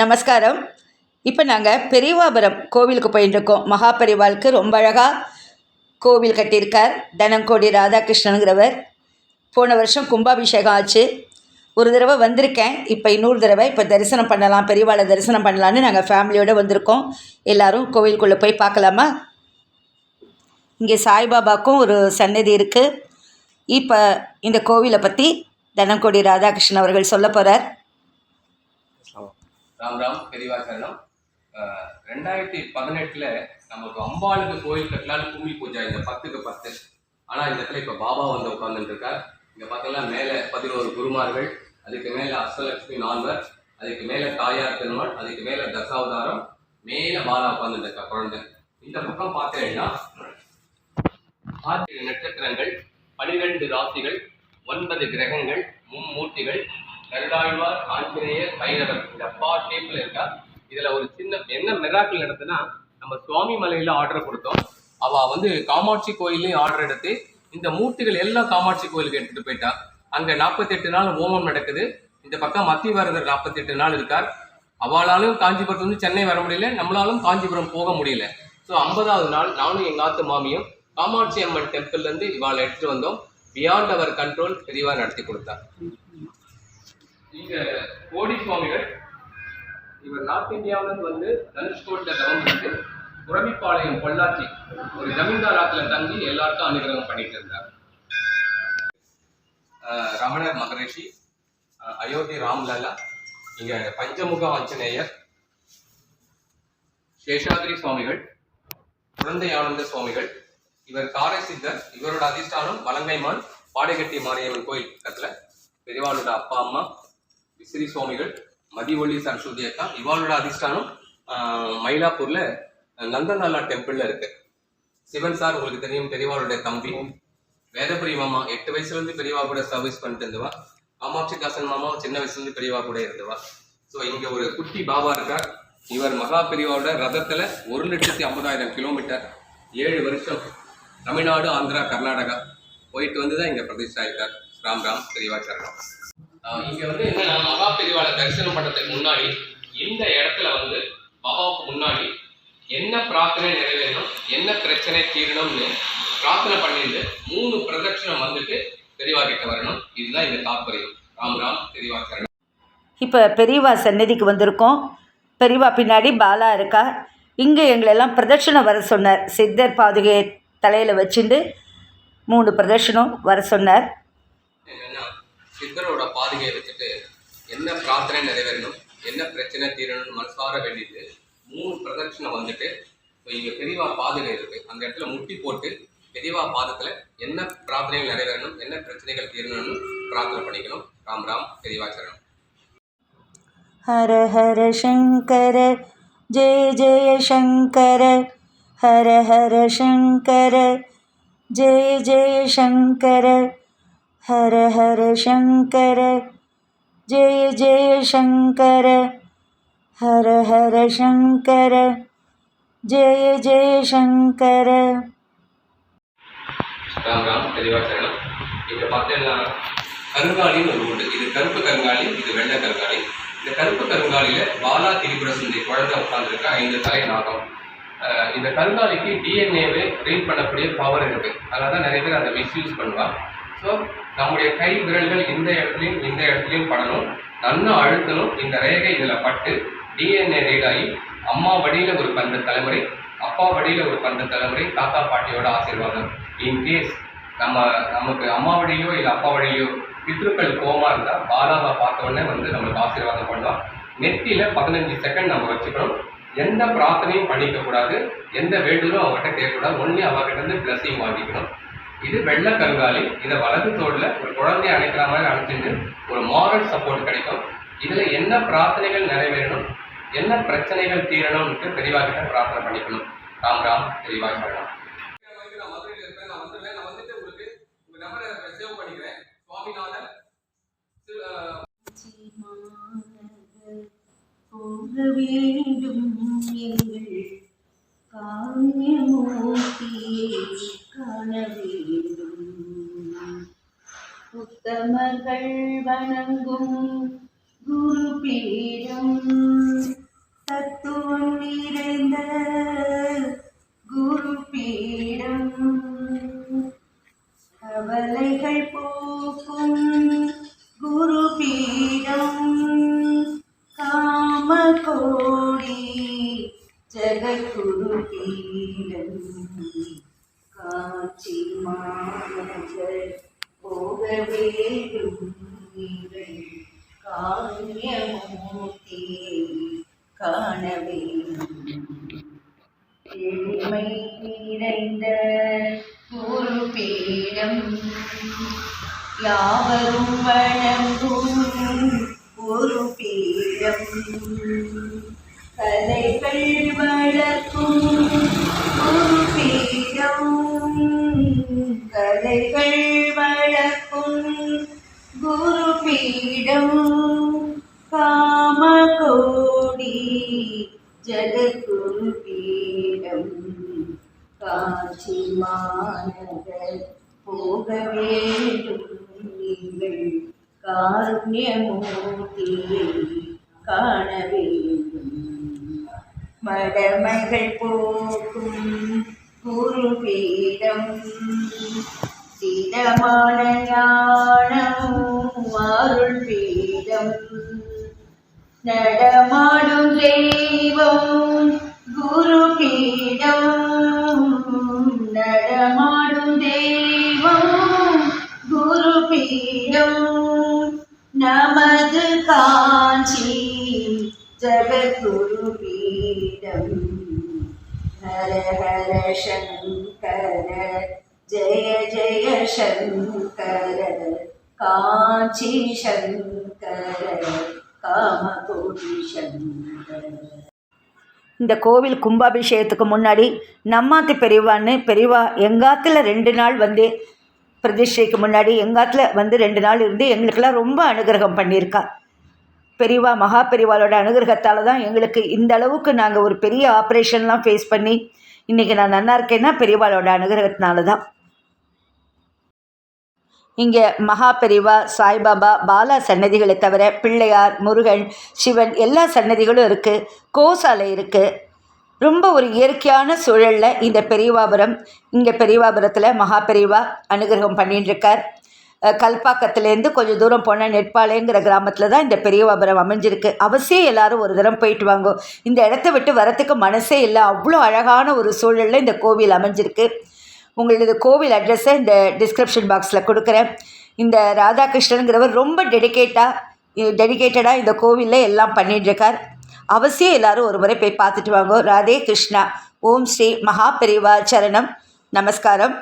நமஸ்காரம். இப்போ நாங்கள் பெரியவாபுரம் கோவிலுக்கு போயிட்டுருக்கோம் இருக்கோம் ரொம்ப அழகாக கோவில் கட்டியிருக்கார். தனங்கோடி ராதாகிருஷ்ணனுங்கிறவர். போன வருஷம் கும்பாபிஷேகம் ஆச்சு. ஒரு தடவை வந்திருக்கேன். இப்போ இன்னொரு தடவை இப்போ தரிசனம் பண்ணலாம் பெரியவாளை தரிசனம் பண்ணலான்னு நாங்கள் ஃபேமிலியோடு வந்திருக்கோம். எல்லாரும் கோவிலுக்குள்ளே போய் பார்க்கலாமா? இங்கே சாய்பாபாக்கும் ஒரு சன்னதி இருக்குது இப்போ இந்த கோவிலை பற்றி தனங்கோடி ராதாகிருஷ்ணன் அவர்கள் சொல்ல போகிறார் ராம் ராம் பெரியவா சரணம் ரெண்டாயிரத்தி பதினெட்டுல நமக்கு அம்பாளுக்கு கோயில் கட்டினாலும் பூமி பூஜை. இந்த பத்துக்கு பத்து. ஆனால் இந்த இடத்துல இப்போ பாபா வந்து உட்கார்ந்துட்டு இருக்கார் இங்கே பார்த்தீங்கன்னா மேலே பதினோரு குருமார்கள் அதுக்கு மேல அஷ்டலட்சுமி நால்வர் அதுக்கு மேலே தாயார் பெருமாள் அதுக்கு மேலே தசாவதாரம் மேலே பாலா உட்கார்ந்துட்டு இருக்கா குழந்தை. இந்த பக்கம் பார்த்தீங்கன்னா ஆறு நட்சத்திரங்கள் பனிரெண்டு ராசிகள் ஒன்பது கிரகங்கள் மும்மூர்த்திகள் கருடாழ்வார் ஆஞ்சநேயர் பைரவர். இந்த அப்பா ஷேப்ல இருக்கா? இதுல ஒரு சின்ன என்ன மெராக்கள் நடத்துனா நம்ம சுவாமி மலையில ஆர்டர் கொடுத்தோம். அவ வந்து காமாட்சி கோயிலையும் ஆர்டர் எடுத்து இந்த மூர்த்திகள் எல்லாம் காமாட்சி கோயிலுக்கு எடுத்துட்டு போயிட்டா. அங்க நாற்பத்தெட்டு நாள் ஹோமம் நடக்குது. இந்த பக்கம் மத்தியவரதர் நாற்பத்தெட்டு நாள் இருக்கார். அவளாலும் காஞ்சிபுரத்துல இருந்து சென்னை வர முடியல நம்மளாலும் காஞ்சிபுரம் போக முடியல. ஸோ ஐம்பதாவது நாள் நானும் எங்க ஆத்து மாமியும் காமாட்சி அம்மன் டெம்பிள்ல இருந்து இவாளை எடுத்துட்டு வந்தோம். பியாண்ட் அவர் கண்ட்ரோல் தெளிவா நடத்தி கொடுத்தார் இங்க கோடி சுவாமிகள் இவர் நார்த் இந்தியாவிலிருந்து வந்து தனுஷ்கோட்ல தவம் இருந்து புறமிப்பாளையம் பொள்ளாச்சி ஒரு ஜமீன்தாராத்துல தங்கி எல்லாருக்கும் அனுகிரகம் பண்ணிட்டு இருந்தார். ரமணர் மகரிஷி அயோத்தி ராம்லல்லா இங்க பஞ்சமுக ஆஞ்சநேயர் சேஷாதிரி சுவாமிகள் குழந்தை ஆனந்த சுவாமிகள் இவர் காரை சித்தர் இவரோட அதிஷ்டானம் வலங்கைமான் பாடைகட்டி மாரியம்மன் கோயில் பக்கத்துல பெரியவாளோட அப்பா அம்மா விசிறி சுவாமிகள் மதிவொளி சரஸ்வதி அக்கா இவாளோட அதிஷ்டானம் ஆஹ், மயிலாப்பூர்ல நந்தநாலா டெம்பிள்ல இருக்கு. சிவன் சார் உங்களுக்கு தெரியும் பெரியவாளுடைய தம்பி. வேதபுரி மாமா எட்டு வயசுல இருந்து பெரியவா கூட சர்வீஸ் பண்ணிட்டு இருந்தவா. காமாட்சி தாசன் மாமா சின்ன வயசுல இருந்து பெரியவா கூட இருந்தவா. ஸோ இங்க ஒரு குட்டி பாபா இருக்கார். இவர் மகா பெரியவாவோட ரதத்துல ஒரு லட்சத்தி ஐம்பதாயிரம் கிலோமீட்டர் ஏழு வருஷம் தமிழ்நாடு ஆந்திரா கர்நாடகா போயிட்டு வந்து தான் இங்க பிரதிஷ்டா இருக்கார் ராம் ராம் பெரியவா சரணம். இங்க வந்து என்னன்னா மகா பெரியவாளை தரிசனம் பண்றதுக்கு முன்னாடி இந்த இடத்துல வந்து பாபாவுக்கு முன்னாடி என்ன பிரார்த்தனை நிறைவேறணும் என்ன பிரச்சனை தீரணும்னு பிரார்த்தனை பண்ணிட்டு மூணு பிரதட்சணம் வந்துட்டு பெரியவா கிட்ட வரணும். இதுதான் இந்த தாற்பயம். ராம் ராம் பெரியவா சரணம் இப்போ பெரியவா சன்னதிக்கு வந்திருக்கோம். பெரியவா பின்னாடி பாலா இருக்கா? இங்கே எங்களெல்லாம் பிரதட்சணம் வர சொன்னார். சித்தர் பாதுகையை தலையில் வச்சுட்டு மூணு பிரதட்சணம் வர சொன்னார். சித்தரோட பாதுகையை வச்சுட்டு என்ன பிரார்த்தனை நிறைவேறணும் என்ன பிரச்சனை தீரணும்னு மனசார வேண்டிட்டு மூணு பிரதட்சணை வந்துட்டு இப்போ இங்கே பெரியவா பாதுகை இருக்கு. அந்த இடத்துல முட்டி போட்டு பெரியவா பாதத்தில் என்ன பிரார்த்தனைகள் நிறைவேறணும் என்ன பிரச்சனைகள் தீரணும்னு பிரார்த்தனை பண்ணிக்கணும். ராம் ராம் பெரியவா சரணம். ஹர ஹர சங்கர ஜெய ஜெய சங்கர ஹர ஹர சங்கர ஜெய ஜெய சங்கர. ஹர ஹர சங்கர ஜெய ஜெய சங்கர ஹர ஹர சங்கர ஜெய ஜெய சங்கர ராம் ராம் தெளிவா சரணம் இங்க பார்த்தீங்கன்னா கருங்காலின்னு ஒரு உண்டு. இது கருப்பு கருங்காலி இது வெள்ளை கருங்காலி. இந்த கருப்பு கருங்காலியில பாலா திரிபுர சுந்தரி குழந்தை உட்கார்ந்துருக்க. ஐந்து தலை நாகம் இந்த கருங்காலிக்கு டிஎன்ஏவை ரீட் பண்ணக்கூடிய பவர் இருக்கு. அதனால தான் நிறைய பேர் அதை மிஸ்யூஸ் பண்ணுவாங்க. ஸோ நம்முடைய கை விரல்கள் இந்த இடத்துலையும் இந்த இடத்துலையும் படணும். நல்லா அழுத்தணும். இந்த ரேகை இதில் பட்டு டிஎன்ஏ ரீட் ஆகி அம்மா வடியில் ஒரு பன்னெண்டு தலைமுறை அப்பா வடியில் ஒரு பன்னெண்டு தலைமுறை தாத்தா பாட்டியோட ஆசீர்வாதம். இன்கேஸ் நம்ம நமக்கு அம்மா வழியோ இல்லை அப்பா வழியோ பித்ருக்கள் கோமா இருந்தால் பாலாவை பார்த்தோன்னே வந்து நம்மளுக்கு ஆசீர்வாதம் பண்ணலாம். நெத்தியில் பதினஞ்சு செகண்ட் நம்ம வச்சுக்கணும். எந்த பிரார்த்தனையும் பண்ணிக்க கூடாது எந்த வேண்டுதலும் அவங்ககிட்ட கேட்கக்கூடாது. ஒன்லி அவர்கிட்ட இருந்து பிளஸிங் வாங்கிக்கணும். இது வெள்ளை கருங்காலி. இதை வலது தோடில் ஒரு குழந்தைய அணைக்கிற மாதிரி அணைச்சிட்டு ஒரு மாரல் சப்போர்ட் கிடைக்கும். இதுல என்ன பிரார்த்தனைகள் நிறைவேறணும்? என்ன பிரச்சனைகள் தீரணும்னுட்டு தெளிவாக கிட்ட பிரார்த்தனை பண்ணிக்கணும். ராம் ராம் தெளிவாக சரணம் நான் மதுரையில் இருப்பேன் நான் வந்துடுவேன் நான் வந்துட்டு உங்களுக்கு உங்க நம்பரை சேவ் பண்ணிக்கிறேன். சுவாமிநாதன் போக வேண்டும் எங்கள் காரியமூர்த்தியே காண வேண்டும் உத்தமர்கள் வணங்கும் குரு பீடம் தத்துவம் நிறைந்த குரு பீடம். கவலைகள் போக்கும் குரு பீடம். காம கோடி காமகோடி ஜெகத்குருபீடம் காட்சி மாநகர் போக வேண்டும் நீங்கள் காண வேண்டும் எளிமை நிறைந்த ஒரு பேரம் யாவரும் வணங்கும் ஒரு பேரம் கலை கலைகள் வளர்க்கும் குரு பீடம் காமகோடி ஜகத்குரு பீடம் காட்சி மாநகர் போக வேண்டும் நீங்கள் காருண்யமூர்த்தியை காண வேண்டும் மடமைகள் போக்கும் குரு பீடம் திடமான ஞானம் அருள் பீடம் நடமாடும் தெய்வம் குரு பீடம் ஹர சங்கர ஜய ஜய சங்கர காஞ்சி சங்கர காமகோடி சங்கர இந்த கோவில் கும்பாபிஷேகத்துக்கு முன்னாடி நம்மாத்தி பெரியவான்னு பெரியவா எங்காத்துல ரெண்டு நாள் வந்து பிரதிஷ்டைக்கு முன்னாடி எங்காத்துல வந்து ரெண்டு நாள் இருந்து எங்களுக்கெல்லாம் ரொம்ப அனுகிரகம் பண்ணியிருக்கா. பெரியவா மகா பெரியவாளோட அனுகிரகத்தால் தான் எங்களுக்கு இந்த அளவுக்கு நாங்கள் ஒரு பெரிய ஆப்ரேஷன்லாம் ஃபேஸ் பண்ணி இன்றைக்கி நான் நல்லா இருக்கேன்னா பெரியவாளோட அனுகிரகத்தினால தான் இங்கே மகா பெரிவா சாய்பாபா பாலா சன்னதிகளை தவிர பிள்ளையார் முருகன் சிவன் எல்லா சன்னதிகளும் இருக்குது கோசாலை இருக்குது ரொம்ப ஒரு இயற்கையான சூழலில் இந்த பெரியவாபுரம் இங்கே பெரியவாபுரத்தில் மகா பெரிவா அனுகிரகம் பண்ணிட்டுருக்கார் கல்பாக்கத்துலேருந்து கொஞ்சம் தூரம் போனால் நெட்பாளையங்கிற கிராமத்தில் தான் இந்த பெரியவாபுரம் அமைஞ்சிருக்கு. அவசியம் எல்லாரும் ஒரு தரம் போயிட்டு வாங்கோ. இந்த இடத்த விட்டு வரத்துக்கு மனசே இல்லை. அவ்வளோ அழகான ஒரு சூழலில் இந்த கோவில் அமைஞ்சிருக்கு. உங்களது கோவில் அட்ரஸை இந்த டிஸ்கிரிப்ஷன் பாக்ஸில் கொடுக்குறேன். இந்த ராதாகிருஷ்ணனுங்கிறவர் ரொம்ப டெடிகேட்டாக டெடிகேட்டடாக இந்த கோவிலில் எல்லாம் பண்ணிகிட்ருக்கார் அவசியம் எல்லாரும் ஒரு முறை போய் பார்த்துட்டு வாங்க. ராதே கிருஷ்ணா. ஓம் ஸ்ரீ மகா பெரிவா சரணம். நமஸ்காரம்.